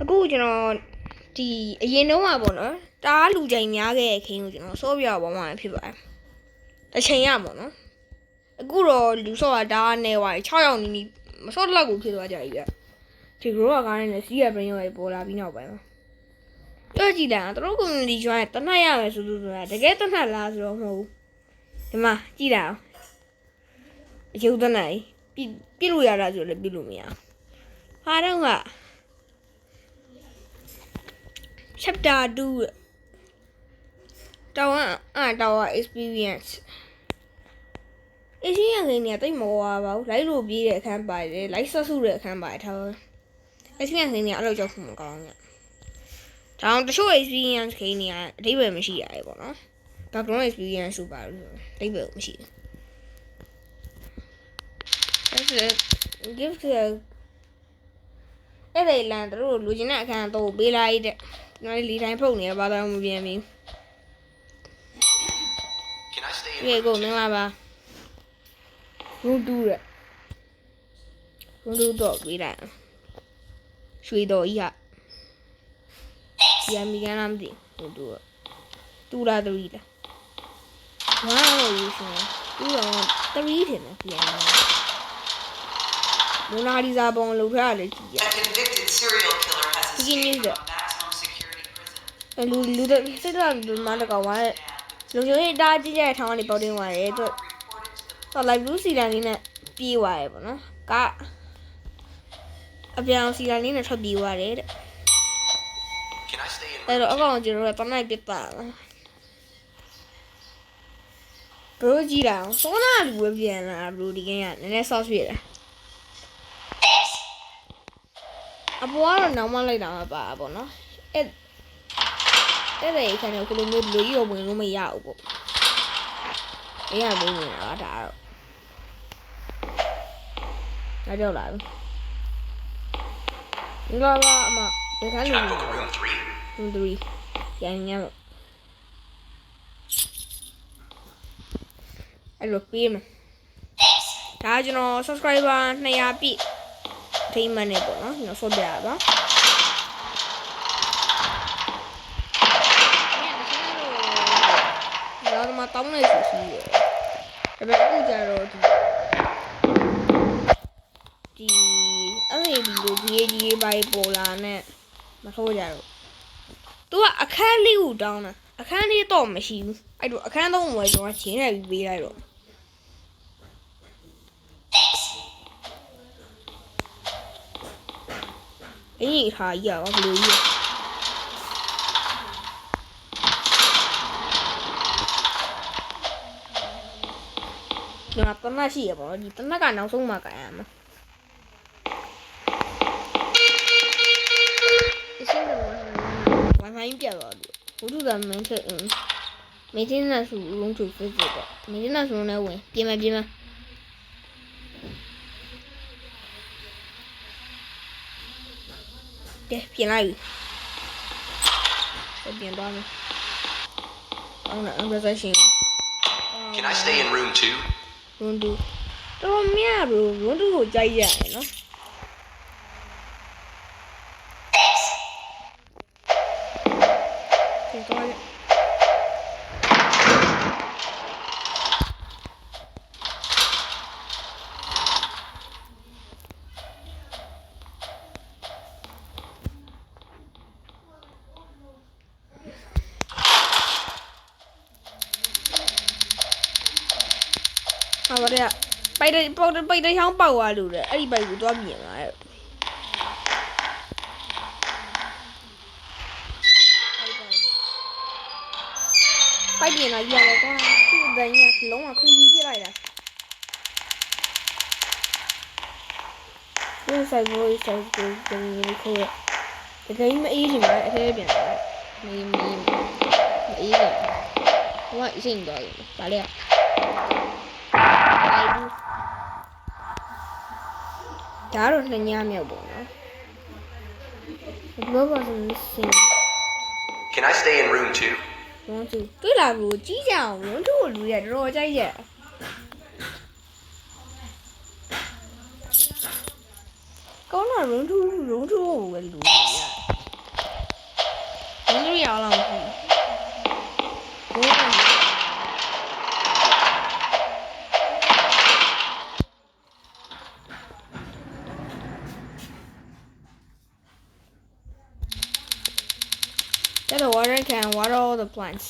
အခုကျွန်တော်ဒီအရင်တုန်းကပေါ့နော်တအားလူကြိုင်များခဲ့တဲ့ခင်းကိုကျွန်တော်စောပြပေါ်မှာဖြစ်ပါတယ်တစ်ချိန်ရပေါ့နော်အခုတော့လူစောတာတအားနေသွားတယ်6ယောက်နီးနီးမစောတလောက်ကိုဖြစ်သွားကြပြီဗျဒီ grow ကကားနဲ့စီးရပရင်ရောပေါ်လာပြီးနောက်ပိုင်းမှာတွေ့ကြည့်တာသူတို့ community join တနတ်ရမယ်ဆိုလို့ဆိုတာတကယ်တနတ်လားဆိုတော့မဟုတ်ဘူးဒီမှာကြည့်တာအောင်အကျုပ်တနတ်ပြပြလို့ရတာဆိုလည်းပြလို့မရအောင်ဟာတော့က chapter 2တောင်းอ่าတောင်း experience အရှင်ရခင်နေတိတ်မဝါပါဘူးလိုက်လို့ပြေးတဲ့အခန်းပါတယ်လိုက်ဆက်စုတဲ့အခန်းပါတယ်ထားအရှင်ရခင်နေအဲ့လိုကြောက်ခုမကောင်းဘူးတောင်းတချို့ experience ခင်နေအဓိပ္ပာယ်မရှိရတယ်ပေါ့နော် background experience ဆိုပါလို့အဓိပ္ပာယ်မရှိဘူး That's it give to အဲ့ဒီလန်တို့လူချင်းတဲ့အခန်းတော့ပေးလိုက်တဲ့ ကျွန်တော်လီတိုင်းဖုတ်နေရပါတော့မပြန်ပြီ Can I stay in ပြေကိုမင်္ဂလာပါရူတူးတဲ့ရူတူးတော့ပေးလိုက်ရွှေတော်ကြီးဟာဒီအမေရိကန်လားမသိရူတူးတူလာတရီလားဝါတော့ယူရှင်တူတော့တရီထင်တယ်ပြန်မိုနာလီဇာပုံလောက်ထားတယ်ကြည့်ရ A convicted serial လူလူတဲ့စိတ်တော့လူမတကောင်ဝါတဲ့လူမျိုးရေးတားကြည့်တဲ့ထောင်းကနေပေါတင်းသွားတယ်သူ Reported to the တော့ live blue စီလန်လေးနဲ့ပြေးသွားတယ်ပေါ့နော်ကအပြောင်စီလန်လေးနဲ့ထွက်ပြေးသွားတယ်တဲ့ Can I stay in အဲ့တော့အကောင်ကျွန်တော်ကတနိုက်ပြစ်တာလားဘရိုကြည့်တာအောင်စောနာလူပဲပြန်လာဘရိုဒီကင်းကနည်းနည်း sauce ပြတယ်အပေါ်ကတော့နောက်မှလိုက်တာမှပါပေါ့နော်အဲ့ အဲ့ဒါအခါကျတော့ကိုလိုမျိုးလူကြီးတော့ဝင်လို့မရဘူးပေါ့အေးရမင်းနေတာဒါတော့အားကြောက်လာပြီဒီလိုပါအမဒီခါလူ Can I နေ book a room three? room 3ပြန်ညမ်းလို့အဲ့လိုပြေးမယ်ဒါကကျွန်တော် subscriber 200ပြည့်ထိမှန်းနေပေါ့နော်ကျွန်တော်ဆော့ ပြရပါဒါကမှတောင်းနေစီစီရယ်ဒါပေမဲ့အခုကျတော့ဒီဒီအဲ့ဒီဒီလိုဒီကြီးပါပေါ်လာနဲ့မထိုးကြတော့သူကအခန်းလေးကိုတောင်းတာအခန်းလေးတော့မရှိဘူးအဲ့တော့အခန်းသုံးဝယ်ကျွန်တော်ချင်းနေပြီးပေးလိုက်တော့အင်းကြီးထားကြီးอ่ะဘယ်လိုကြီး ဒီမှာတနတ်ရှိရပါတော့ဒီတနတ်ကနောက်ဆုံးမှကြရမှာအရှင်းတော့ Wi-Fi ပြတ်သွားတယ်ဘုဒ္ဓကမင်းထက်အင်း maintenance လုံးထုတ်ဖြစ်ဖြစ်တော့ maintenance လုံးနဲ့ဝင်ပြင်မပြင်မကဲပြင်လိုက်ပြီပြင်သွားမယ်အော်နော် reservation Can I stay in room two? ရုံးတူတော်မြတ်ဘလို့ရုံးတူကိုကြိုက်ရတယ်နော်ပြင် သွားရဟာဗရပိုက်တဲ့ပိုက်တဲ့ပိုက်တဲ့ချောင်းပေါက်သွားလို့လေအဲ့ဒီပိုက်ကိုသွားမြင်လာရဲ့ပိုက်ပြင်လာကြီးရတယ်ကွာသူ့ဒိုင်းကလုံးဝခရီးပြလိုက်တာဒီဆိုင်ကိုဆိုင်ကိုကျင်းနေခိုးရတကယ်မအေးချင်ပါအထဲပြန်လာမင်းမင်းမအေးတယ်ဟိုကအရှင်သွားတယ်ဗာ လေအိုင်ဒူဒါတော့နှစ်ညမြောက်ပေါ့နော်ဘလောကဆို missing Can I stay in room two? ဝန်းသူတွေ့လာဘူးကြီးကြအောင်ဝန်းသူ့ကိုလူရတော်တော်ကြိုက်ရဲ့ကောင်းတော့ရုံးထူးရုံးထူးကိုပဲလူရ Get the water can water all the plants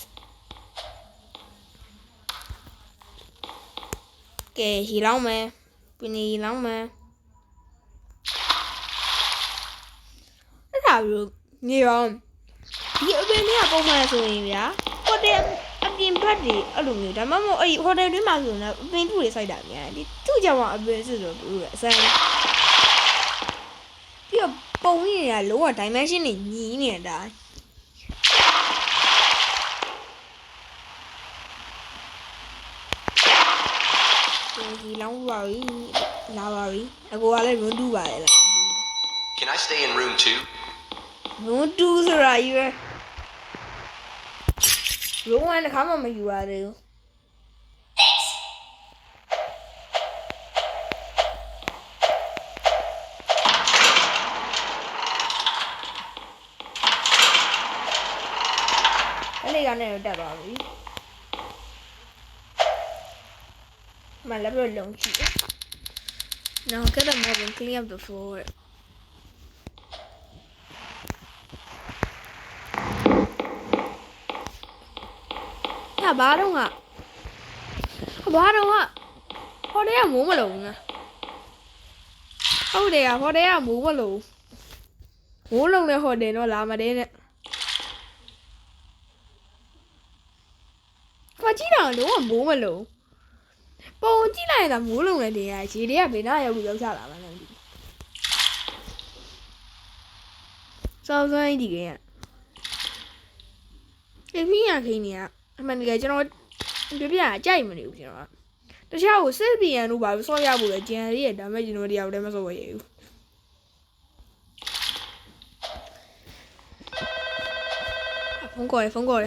ကဲဟီလောင်းမယ်ပင်နေဟီလောင်းမယ်အဲ့ဒါမျိုးနေရောဒီအပင်တွေကပုံမှန်ဆိုရင်ဗျာဟိုတယ်အပြင်ဘက်တွေအဲ့လိုမျိုးဒါမှမဟုတ်အဲ့ဟိုတယ်တွင်းမှာဆိုရင်အပင်တူတွေစိုက်တာများတယ်ဒီသူ့ကြောင့်အပင်စစ်ဆိုတူရအစမ်းပြီးတော့ပုံရင်းတွေကလုံးဝ dimension တွေညီးနေတာ ဒီလော င်းပါပြီလာပါပြီအကိုကလည်းရုံးတူးပါတယ်လား Can I stay in room two? ရုံးတူးဆိုတာကြီးပဲရုံးဝမ်းတစ်ခါမှမယူရသေးဘူးအဲ့ဒီကနေတော့တက်သွားပြီ my level long key. Now get a mob and clean up the floor. Yeah, bottom up. Bottom up. What are you moving along? Oh, they are. What are you moving along? ဝိုးလုံးလည်းဟိုတယ်တော့လာမတဲ့နဲ့ဖာကြည့်တော့လုံးဝမိုးမလုံး ပုံကြည့်လိုက်ရင်တော့မိုးလုံးနဲ့တင်ရရေတွေကဘယ်နာရောက်ပြီးရောက်ချလာမှန်းလည်းမသိဘူးစောစောကြီးဒီကင်းကဒီမီးရခင်းနေကအမှန်တကယ်ကျွန်တော်ပြပြအကြိုက်မနေဘူးကျွန်တော်ကတခြားကိုစစ်ပီယန်တို့ဘာလို့စောရဖို့လဲကြံရည်ဒါမဲ့ကျွန်တော်တရားလည်းမစောရဘူးဖုန်းခေါ်တယ်ဖုန်းခေါ်တ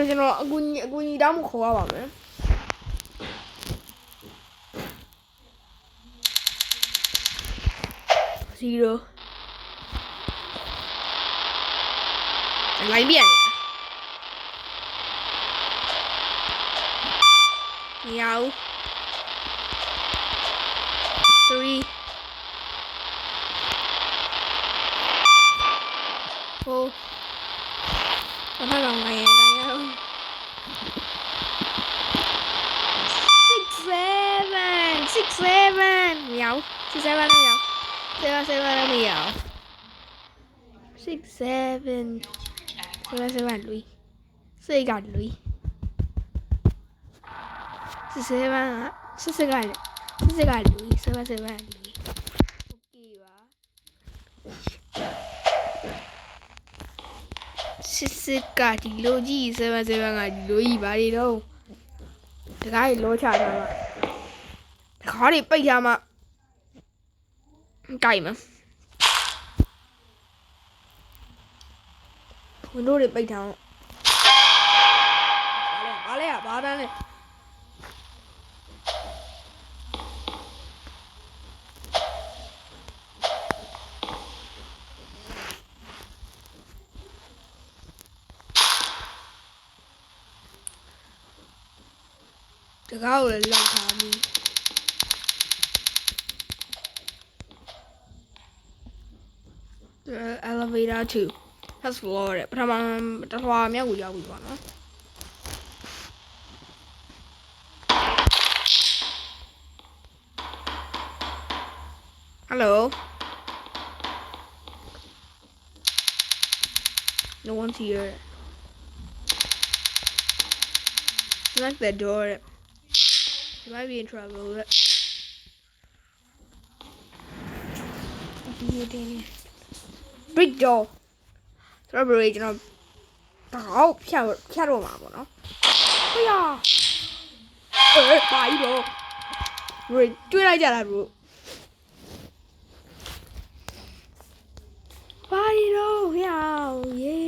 ဆိုကျွန်တော်အကူအကူညီတောင်းမခေါ်ရပါမယ်စီရိုလိုက်ပြန်ညော3 4 5 6 7 8 9 10 세바람이요. 세바 세바람이요. 6, 7. 세바 세바 루이. 세가 루이. 세바 세세가 루이. 세세가 루이. 세바 세바 루이. 토끼와 세세가 딜로지 세바 세바가 루이 말이로. တခါကြီးလောချထားမှာတခါကြီးပိတ်ထားမှာ ကြိုက်မှာဝင်တို့တွေပိတ်ထားအောင်ဘာလဲဘာလဲဘာ elevator 2 first floor တဲ့ပထမတစ်ထွာမြောက်ကိုရောက်ပြီပေါ့နော်ဟယ်လို no one's here lock the door might be in trouble တဲ့ဒီနေ့တင်နေ Brick door ဆိုတော့ bro ကျွန်တော်တော့ဖြတ်ဖြတ်တော့မှာပေါ့နော်ဟေးရအေးပါကြီးတော့ bro တွေ့လိုက်ကြလား bro ပါရီတော့ဟေးရယေ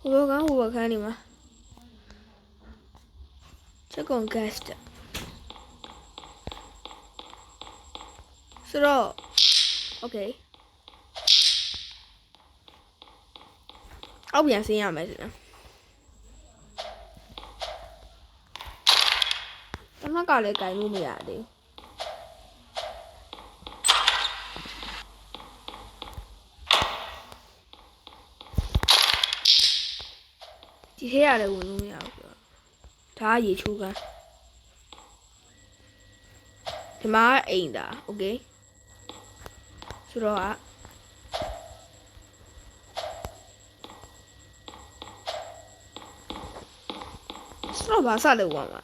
ဟိုဘကဟိုဘခန်းနေမှာချက်ကွန်ဂတ် ဆိုတော့ okay အောက်ပြန်ဆင်းရမယ်စင်တမကလည်းကြိုင်လို့မရသေးဘူးဒီထဲရတယ်ဝင်လို့မရဘူးပြောဒါကရေချိုးကန်းဒီမှာကအိမ်ဒါ okay ဆိုတော့ကဆိုတော့ဘာစလို့ဝင်မှာ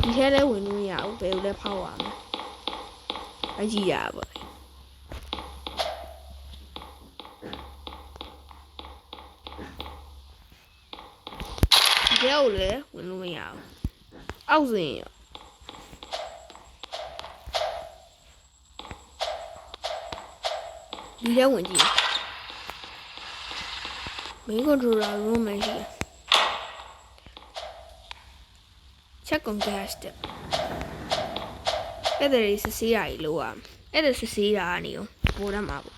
ဒီထဲလဲဝင်လို့မရဘူးဘယ်လိုလဲဖောက်ရမလဲအကြည့်ရပါဘောဒီထဲကိုလည်းဝင်လို့မရဘူးအောက်စင်ရော ဒီထဲဝင်ကြည့် main controller room မှာရှိတယ် check on gas တဲ့အဲ့ဒါလေးစစ်ဆေးတာကြီးလို့ရမယ်အဲ့ဒါစစ်ဆေးတာကနေရောပေါ်ရမှာပေါ့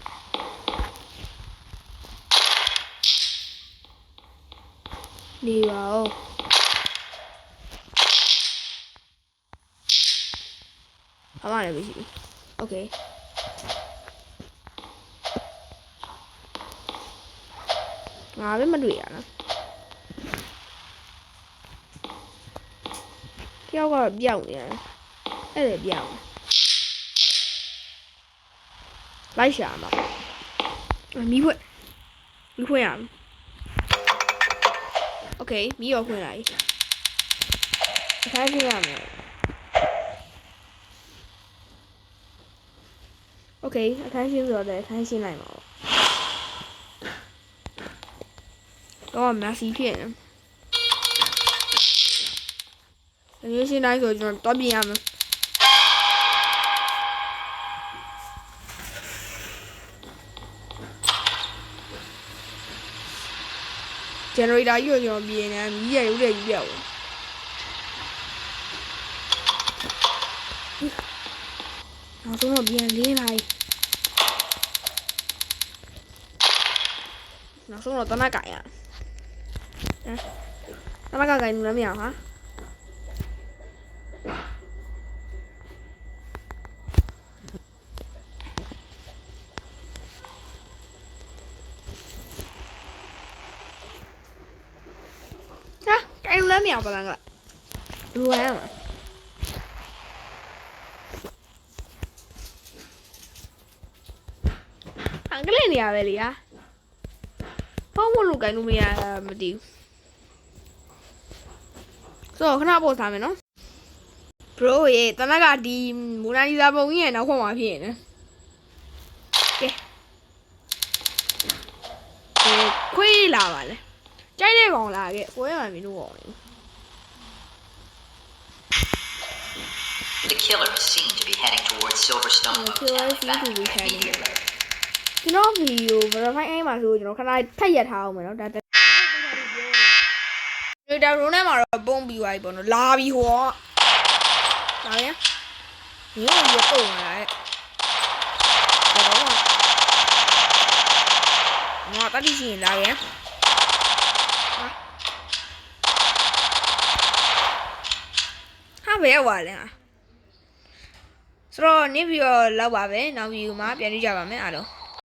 နေပါဦးအမလည်းမရှိဘူး okay ငါပဲမတွေ့ရနော်တယောက်ကတော့ပြောက်နေတယ်အဲ့ဒါပြောက်နေလိုက်ရှာမှာမီးဖွင့်မီးဖွင့်ရအောင်โอเคမီးရောဖွင့်လိုက်အခန်းပြရမယ်โอเคအခန်းရှင်းဆိုတော့လည်းအခန်းရှင်းလိုက်ပါဦး တော့မက် ဆီဖြစ်နေ။ဒီလိုရှင်းတိုင်းဆိုကျွန်တော်တော့ပြင်ရမယ်။ generator ကြီးကိုကျွန်တော်ပြင်နေမြည်ရရုပ်ရကြီးပြောက်ဝင်။နောက် ဆုံးတော့ပြင်လေးလိုက်။နောက်ဆုံးတော့တနက်ကင်ရ။တမကကိုင်လူလည်းမရအောင်ဟာဟာကိုင်လူလည်းမရအောင်ပါလားကလူဝမ်းမှာအင်္ဂလိပ်နေရပဲလေဟာဘာမှမလုပ်ကိုင်လို့မရမသိဘူး ဆိုတော့ခဏပို့ထားမယ်နော် bro ရေတနက်ကဒီမိုနာလီဇာပုံကြီးရဲ့နောက်ခွန်မှာဖြစ်နေကဲအဲခွေးလာပါလေကြိုက်တဲ့ကောင်လာခဲ့ကိုရဲမှမင်းတို့ကောင်လေ The killer is seen to be heading towards Silverstone The killer Motel. is seen to be Back heading immediately. ကျွန်တော်ဗီဒီယို verify အိမ်မှာဆိုကျွန်တော်ခဏထပ်ရထားအောင်မယ်နော်ဒါ ဒါဒါရုံးထဲမှာတော့ပုံပြီးသွားပြီပေါ့နော်လာပြီဟောလာရင်ညို့ရပုံလာတဲ့တော့ငါတတိရှိရင်လာရင်ဟာဘယ်ရောက်ပါလဲဟာဆိုတော့နေ့ပြီးတော့လောက်ပါပဲနောက်ဗီဒီယိုမှာပြန်ကြည့်ကြပါမယ်အားလုံး